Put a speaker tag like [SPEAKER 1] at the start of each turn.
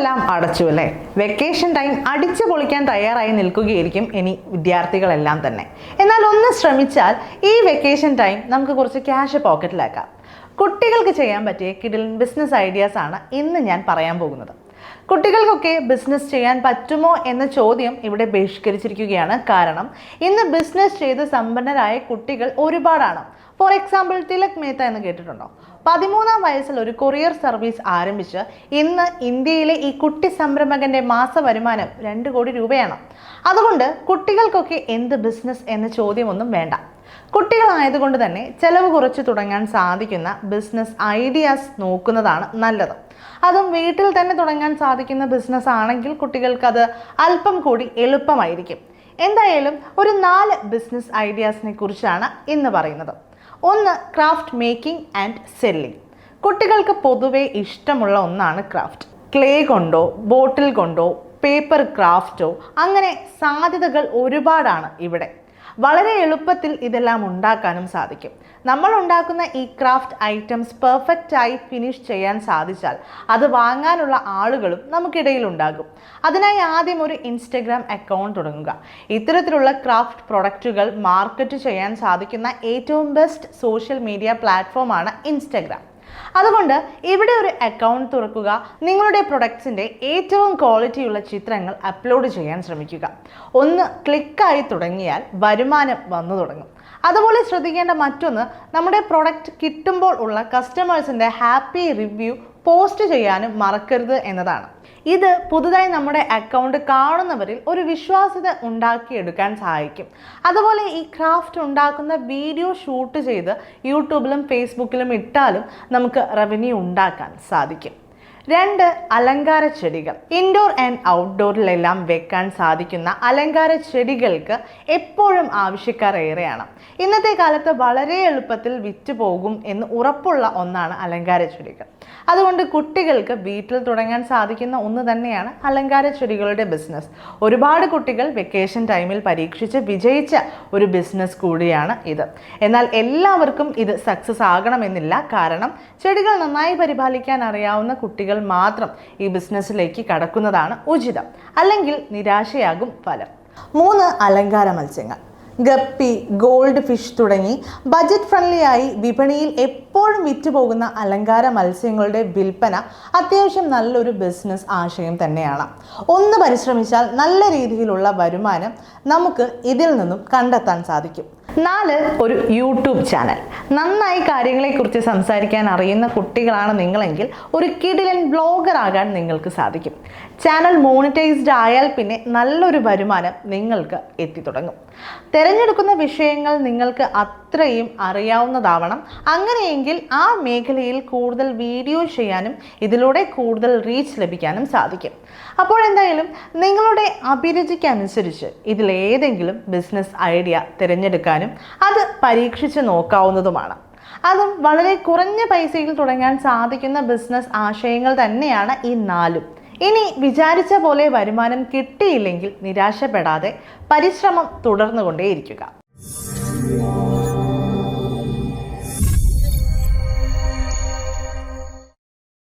[SPEAKER 1] സ്കൂളെല്ലാം അടച്ചു അല്ലേ? Vacation time അടിച്ചു പൊളിക്കാൻ തയ്യാറായി നിൽക്കുകയായിരിക്കും ഇനി വിദ്യാർത്ഥികളെല്ലാം തന്നെ. എന്നാൽ ഒന്ന് ശ്രമിച്ചാൽ ഈ വെക്കേഷൻ ടൈം നമുക്ക് കുറച്ച് ക്യാഷ് പോക്കറ്റിലാക്കാം കുട്ടികൾക്ക് ചെയ്യാൻ പറ്റിയ കിഡിലിൻ ബിസിനസ് ഐഡിയാസ് ആണ് ഇന്ന് ഞാൻ പറയാൻ പോകുന്നത്. കുട്ടികൾക്കൊക്കെ ബിസിനസ് ചെയ്യാൻ പറ്റുമോ എന്ന ചോദ്യം ഇവിടെ ബഹിഷ്കരിച്ചിരിക്കുകയാണ്. കാരണം ഇന്ന് ബിസിനസ് ചെയ്ത് സമ്പന്നരായ കുട്ടികൾ ഒരുപാടാണ്. ഫോർ എക്സാമ്പിൾ തിലക് മേത്ത എന്ന് കേട്ടിട്ടുണ്ടോ? പതിമൂന്നാം വയസ്സിൽ ഒരു കൊറിയർ സർവീസ് ആരംഭിച്ച് ഇന്ന് ഇന്ത്യയിലെ ഈ കുട്ടി സംരംഭകന്റെ മാസ വരുമാനം രണ്ട് കോടി രൂപയാണ്. അതുകൊണ്ട് കുട്ടികൾക്കൊക്കെ എന്ത് ബിസിനസ് എന്ന ചോദ്യമൊന്നും വേണ്ട. കുട്ടികളായതുകൊണ്ട് തന്നെ ചെലവ് കുറച്ച് തുടങ്ങാൻ സാധിക്കുന്ന ബിസിനസ് ഐഡിയാസ് നോക്കുന്നതാണ് നല്ലത്. അതും വീട്ടിൽ തന്നെ തുടങ്ങാൻ സാധിക്കുന്ന ബിസിനസ് ആണെങ്കിൽ കുട്ടികൾക്ക് അത് അല്പം കൂടി എളുപ്പമായിരിക്കും. എന്തായാലും ഒരു നാല് ബിസിനസ് ഐഡിയാസിനെ കുറിച്ചാണ് ഇന്ന് പറയുന്നത്. ഒന്ന് ക്രാഫ്റ്റ് മേക്കിംഗ് ആൻഡ് സെല്ലിംഗ്. കുട്ടികൾക്ക് പൊതുവേ ഇഷ്ടമുള്ള ഒന്നാണ് ക്രാഫ്റ്റ്. ക്ലേ കൊണ്ടോ ബോട്ടിൽ കൊണ്ടോ പേപ്പർ ക്രാഫ്റ്റോ അങ്ങനെ സാധ്യതകൾ ഒരുപാടാണ് ഇവിടെ. വളരെ എളുപ്പത്തിൽ ഇതെല്ലാം ഉണ്ടാക്കാനും സാധിക്കും. നമ്മൾ ഉണ്ടാക്കുന്ന ഈ ക്രാഫ്റ്റ് ഐറ്റംസ് പെർഫെക്റ്റ് ആയി ഫിനിഷ് ചെയ്യാൻ സാധിച്ചാൽ അത് വാങ്ങാനുള്ള ആളുകളും നമുക്കിടയിൽ ഉണ്ടാകും. അതിനായി ആദ്യം ഒരു ഇൻസ്റ്റഗ്രാം അക്കൗണ്ട് തുടങ്ങുക. ഇത്തരത്തിലുള്ള ക്രാഫ്റ്റ് പ്രൊഡക്റ്റുകൾ മാർക്കറ്റ് ചെയ്യാൻ സാധിക്കുന്ന ഏറ്റവും ബെസ്റ്റ് സോഷ്യൽ മീഡിയ പ്ലാറ്റ്ഫോമാണ് ഇൻസ്റ്റഗ്രാം. അതുകൊണ്ട് ഇവിടെ ഒരു അക്കൗണ്ട് തുറക്കുക നിങ്ങളുടെ പ്രൊഡക്ട്സിന്റെ ഏറ്റവും ക്വാളിറ്റിയുള്ള ചിത്രങ്ങൾ അപ്ലോഡ് ചെയ്യാൻ ശ്രമിക്കുക. ഒന്ന് ക്ലിക്കായി തുടങ്ങിയാൽ വരുമാനം വന്നു തുടങ്ങും. അതുപോലെ ശ്രദ്ധിക്കേണ്ട മറ്റൊന്ന് നമ്മുടെ പ്രൊഡക്റ്റ് കിട്ടുമ്പോൾ ഉള്ള കസ്റ്റമേഴ്സിന്റെ ഹാപ്പി റിവ്യൂ പോസ്റ്റ് ചെയ്യാനും മറക്കരുത് എന്നതാണ്. ഇത് പുതുതായി നമ്മുടെ അക്കൗണ്ട് കാണുന്നവരിൽ ഒരു വിശ്വാസ്യത ഉണ്ടാക്കിയെടുക്കാൻ സഹായിക്കും. അതുപോലെ ഈ ക്രാഫ്റ്റ് ഉണ്ടാക്കുന്ന വീഡിയോ ഷൂട്ട് ചെയ്ത് യൂട്യൂബിലും ഫേസ്ബുക്കിലും ഇട്ടാലും നമുക്ക് റവന്യൂ ഉണ്ടാക്കാൻ സാധിക്കും. രണ്ട് അലങ്കാര ചെടികൾ. ഇൻഡോർ ആൻഡ് ഔട്ട്ഡോറിലെല്ലാം വെക്കാൻ സാധിക്കുന്ന അലങ്കാര ചെടികൾക്ക് എപ്പോഴും ആവശ്യക്കാർ ഏറെയാണ്. ഇന്നത്തെ കാലത്ത് വളരെ എളുപ്പത്തിൽ വിറ്റ് പോകും എന്ന് ഉറപ്പുള്ള ഒന്നാണ് അലങ്കാര ചെടികൾ. അതുകൊണ്ട് കുട്ടികൾക്ക് വീട്ടിൽ തുടങ്ങാൻ സാധിക്കുന്ന ഒന്ന് തന്നെയാണ് അലങ്കാര ചെടികളുടെ ബിസിനസ് ഒരുപാട് കുട്ടികൾ വെക്കേഷൻ ടൈമിൽ പരീക്ഷിച്ച് വിജയിച്ച ഒരു ബിസിനസ് കൂടിയാണ് ഇത്. എന്നാൽ എല്ലാവർക്കും ഇത് സക്സസ് ആകണമെന്നില്ല. കാരണം ചെടികൾ നന്നായി പരിപാലിക്കാൻ അറിയാവുന്ന കുട്ടികൾ മാത്രം ഈ ബിസിനസ്സിലേക്ക് കടക്കുന്നതാണ് ഉചിതം. അല്ലെങ്കിൽ നിരാശയാകും ഫലം. മൂന്ന് അലങ്കാര മത്സ്യങ്ങൾ. ഗപ്പി ഗോൾഡ് ഫിഷ് തുടങ്ങി ബജറ്റ് ഫ്രണ്ട്ലിയായി വിപണിയിൽ എപ്പോഴും വിറ്റുപോകുന്ന അലങ്കാര മത്സ്യങ്ങളുടെ വിൽപ്പന അത്യാവശ്യം നല്ലൊരു ബിസിനസ് ആശയം തന്നെയാണ്. ഒന്ന് പരിശ്രമിച്ചാൽ നല്ല രീതിയിലുള്ള വരുമാനം നമുക്ക് ഇതിൽ നിന്നും കണ്ടെത്താൻ സാധിക്കും. നാല് ഒരു യൂട്യൂബ് ചാനൽ. നന്നായി കാര്യങ്ങളെക്കുറിച്ച് സംസാരിക്കാൻ അറിയുന്ന കുട്ടികളാണ് നിങ്ങളെങ്കിൽ ഒരു കിടിലൻ ബ്ലോഗർ ആകാൻ നിങ്ങൾക്ക് സാധിക്കും. ചാനൽ മോണിറ്റൈസ്ഡ് ആയാൽ പിന്നെ നല്ലൊരു വരുമാനം നിങ്ങൾക്ക് എത്തിത്തുടങ്ങും. തിരഞ്ഞെടുക്കുന്ന വിഷയങ്ങൾ നിങ്ങൾക്ക് അത്രയും അറിയാവുന്നതാവണം. അങ്ങനെയെങ്കിൽ ആ മേഖലയിൽ കൂടുതൽ വീഡിയോ ചെയ്യാനും ഇതിലൂടെ കൂടുതൽ റീച്ച് ലഭിക്കാനും സാധിക്കും. അപ്പോൾ എന്തായാലും നിങ്ങളുടെ അഭിരുചിക്കനുസരിച്ച് ഇതിലേതെങ്കിലും ബിസിനസ് ഐഡിയ തിരഞ്ഞെടുക്കാനും അത് പരീക്ഷിച്ച് നോക്കാവുന്നതുമാണ്. അതും വളരെ കുറഞ്ഞ പൈസയിൽ തുടങ്ങാൻ സാധിക്കുന്ന ബിസിനസ് ആശയങ്ങൾ തന്നെയാണ് ഈ നാലും. ഇനി വിചാരിച്ച പോലെ വരുമാനം കിട്ടിയില്ലെങ്കിൽ നിരാശപ്പെടാതെ പരിശ്രമം തുടർന്നുകൊണ്ടേയിരിക്കുക.